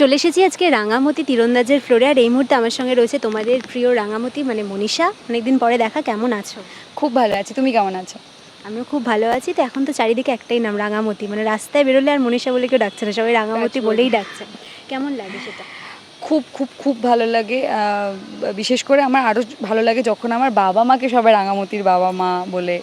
চলে এসেছি আজকে রাঙামতি তীরন্দাজের ফ্লোরে আর এই মুহূর্তে আমার সঙ্গে রয়েছে তোমাদের প্রিয় রাঙামতি মানে মনীষা। অনেকদিন পরে দেখা কেমন আছো? খুব ভালো আছি তুমি কেমন আছো? আমিও খুব ভালো আছি। তো এখন তো চারিদিকে একটাই নাম রাঙামতি। মানে রাস্তায় বেরোলে আর মনীষা বলে কেউ ডাকছে না সবাই রাঙামতি বলেই ডাকছে। কেমন লাগে সেটা? খুব খুব খুব ভালো লাগে। বিশেষ করে আমার আরও ভালো লাগে যখন আমার বাবা মাকে সবাই রাঙামতির বাবা মা বলে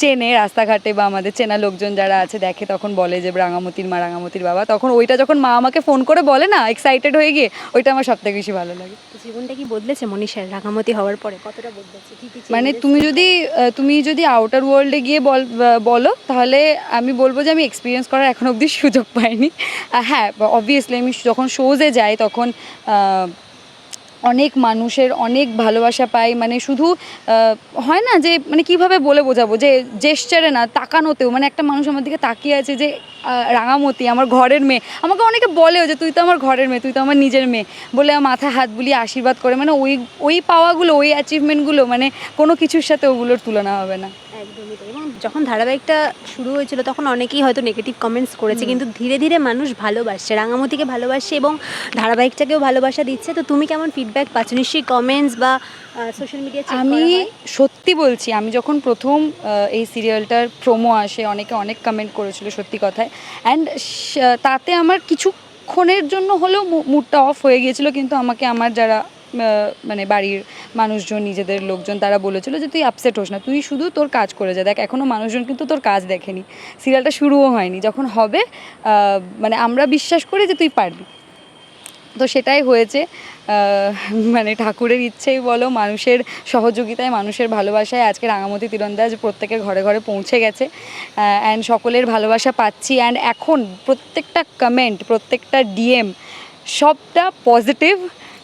চেনে রাস্তাঘাটে বা আমাদের চেনা লোকজন যারা আছে দেখে তখন বলে যে রাঙামতির মা রাঙামতির বাবা। তখন ওইটা যখন মা আমাকে ফোন করে বলে না এক্সাইটেড হয়ে গিয়ে ওইটা আমার সব থেকে বেশি ভালো লাগে। জীবনটা কি বদলেছে মনীষার? রাঙামতি হওয়ার পরে কতটা বদলেছে? মানে তুমি যদি তুমি যদি আউটার ওয়ার্ল্ডে গিয়ে বল বলো তাহলে আমি বলব যে আমি এক্সপিরিয়েন্স করার এখন অবধি সুযোগ পাইনি। হ্যাঁ অবভিয়াসলি আমি যখন শোজে যাই তখন 呃 অনেক মানুষের অনেক ভালোবাসা পাই মানে শুধু হয় না যে মানে কীভাবে বলে বোঝাবো? যে জেস্টারে না তাকানোতেও মানে একটা মানুষ আমার দিকে তাকিয়ে আছে যে রাঙামতি আমার ঘরের মেয়ে। আমাকে অনেকে বলেও যে তুই তো আমার ঘরের মেয়ে তুই তো আমার নিজের মেয়ে। বলে আমার মাথায় হাত বুলিয়ে আশীর্বাদ করে মানে ওই ওই পাওয়াগুলো ওই অ্যাচিভমেন্টগুলো মানে কোনো কিছুর সাথে ওগুলোর তুলনা হবে না। একদমই এবং যখন ধারাবাহিকটা শুরু হয়েছিল তখন অনেকেই হয়তো নেগেটিভ কমেন্টস করেছে কিন্তু ধীরে ধীরে মানুষ ভালোবাসছে রাঙামতিকে ভালোবাসছে এবং ধারাবাহিকটাকেও ভালোবাসা দিচ্ছে। তো তুমি কেমন ফিডব্যাক পাচ্ছ নিশ্চয়ই কমেন্টস বা সোশ্যাল মিডিয়া আমি সত্যি বলছি আমি যখন প্রথম এই সিরিয়ালটার প্রোমো আসে অনেকে অনেক কমেন্ট করেছিল সত্যি কথায় অ্যান্ড তাতে আমার কিছুক্ষণের জন্য হলেও মুডটা অফ হয়ে গিয়েছিল কিন্তু আমাকে আমার যারা মানে বাড়ির মানুষজন নিজেদের লোকজন তারা বলেছিল যে তুই আপসেট হোস না তুই শুধু তোর কাজ করে যা। দেখ এখনও মানুষজন কিন্তু তোর কাজ দেখেনি। সিরিয়ালটা শুরুও হয়নি। যখন হবে মানে আমরা বিশ্বাস করি যে তুই পারবি। তো সেটাই হয়েছে। মানে ঠাকুরের ইচ্ছেই বলো, মানুষের সহযোগিতায়, মানুষের ভালোবাসায় আজকে রাঙামতি তীরন্দাজ প্রত্যেকের ঘরে ঘরে পৌঁছে গেছে। অ্যান্ড সকলের ভালোবাসা পাচ্ছি। অ্যান্ড এখন প্রত্যেকটা কমেন্ট প্রত্যেকটা ডিএম সবটা পজিটিভ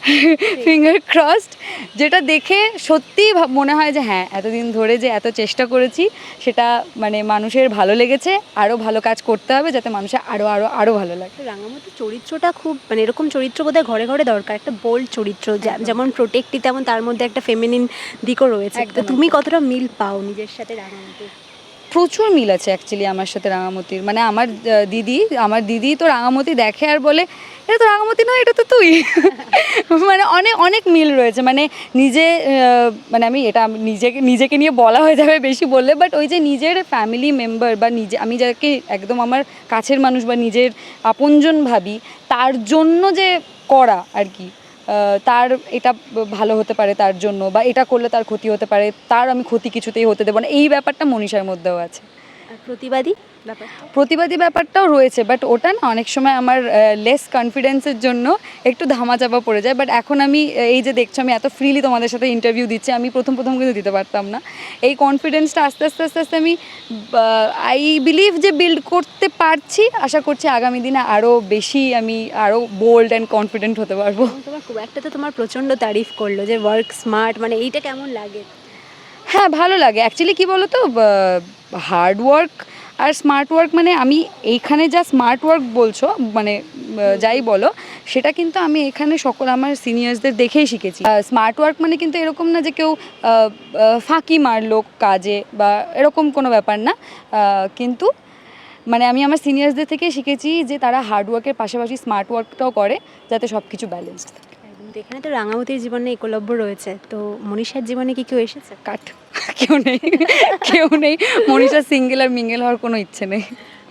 ফিঙ্গার ক্রসড যেটা দেখে সত্যিই মনে হয় যে হ্যাঁ এতদিন ধরে যে এত চেষ্টা করেছি সেটা মানে মানুষের ভালো লেগেছে আরও ভালো কাজ করতে হবে যাতে মানুষের আরও আরও আরও ভালো লাগে। তো চরিত্রটা খুব মানে এরকম চরিত্র বোধহয় ঘরে ঘরে দরকার একটা বোল্ড চরিত্র যেমন প্রোটেক্টি তেমন তার মধ্যে একটা ফেমিনিন দিকও রয়েছে। তুমি কতটা মিল পাও নিজের সাথে রাঙামতি প্রচুর মিল আছে অ্যাকচুয়ালি আমার সাথে রাঙামতির। মানে আমার দিদি আমার দিদি তো রাঙামতি দেখে আর বলে, এটা তো রাঙামতি নয়, এটা তো তুই। মানে অনেক অনেক মিল রয়েছে। মানে নিজে মানে আমি এটা নিজেকে নিজেকে নিয়ে বলা হয়ে যাবে বেশি বললে বাট ওই যে নিজের ফ্যামিলি মেম্বার বা নিজে, আমি যাকে একদম আমার কাছের মানুষ বা নিজের আপনজন ভাবি, তার জন্য যে করা আর কি। তার এটা ভালো হতে পারে তার জন্য বা এটা করলে তার ক্ষতি হতে পারে, তার আমি ক্ষতি কিছুতেই হতে দেবো না। এই ব্যাপারটা মনীষার মধ্যেও আছে। প্রতিবাদী প্রতিবাদী ব্যাপারটাও রয়েছে বাট ওটা না অনেক সময় আমার লেস কনফিডেন্সের জন্য একটু ধামাচাপা পড়ে যায় বাট এখন আমি এই যে দেখছ আমি এত ফ্রিলি তোমাদের সাথে ইন্টারভিউ দিচ্ছি আমি প্রথম প্রথম কিন্তু দিতে পারতাম না। এই কনফিডেন্সটা আস্তে আস্তে আস্তে আস্তে আমি আই বিলিভ যে বিল্ড করতে পারছি আশা করছি আগামী দিনে আরও বেশি আমি আরও বোল্ড অ্যান্ড কনফিডেন্ট হতে পারব। তোমার খুব একটা তো তোমার প্রচণ্ড তারিফ করল যে ওয়ার্ক স্মার্ট মানে এইটা কেমন লাগে? হ্যাঁ ভালো লাগে। অ্যাকচুয়ালি কি বলো তো হার্ড ওয়ার্ক আর স্মার্ট ওয়ার্ক মানে আমি এইখানে যা স্মার্ট ওয়ার্ক বলছো মানে যাই বলো সেটা কিন্তু আমি এখানে সকল আমার সিনিয়র্সদের দেখেই শিখেছি। স্মার্ট ওয়ার্ক মানে কিন্তু এরকম না যে কেউ ফাঁকি মারলো কাজে বা এরকম কোনো ব্যাপার না। কিন্তু মানে আমি আমার সিনিয়র্সদের থেকে শিখেছি যে তারা হার্ড ওয়ার্কের পাশাপাশি স্মার্ট ওয়ার্কটাও করে যাতে সব কিছু ব্যালেন্সড থাকে এখানে তো রাঙামতির জীবনে একলব্য রয়েছে। তো মনীষার জীবনে কি কেউ এসেছে? কাট কেউ নেই কেউ নেই। মনীষা সিঙ্গেল আর মিঙ্গেল হওয়ার কোনো ইচ্ছে নেই।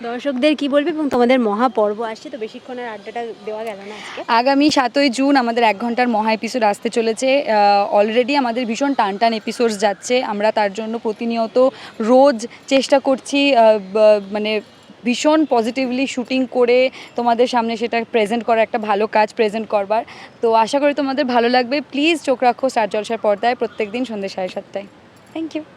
দর্শকদের কি বলবে? এবং তোমাদের মহাপর্ব আসছে তো বেশিক্ষণ আর আড্ডাটা দেওয়া গেল না আজকে। আগামী সাতই জুন আমাদের এক ঘণ্টার মহা এপিসোড আসতে চলেছে। অলরেডি আমাদের ভীষণ টান টান এপিসোডস যাচ্ছে। আমরা তার জন্য প্রতিনিয়ত রোজ চেষ্টা করছি মানে ভীষণ পজিটিভলি শুটিং করে তোমাদের সামনে সেটা প্রেজেন্ট করা একটা ভালো কাজ প্রেজেন্ট করবার। তো আশা করি তোমাদের ভালো লাগবে। প্লিজ চোখ রাখো স্টার জলসার পর্দায়। প্রত্যেক দিন সন্ধ্যে সাড়ে সাতটায়। Thank you.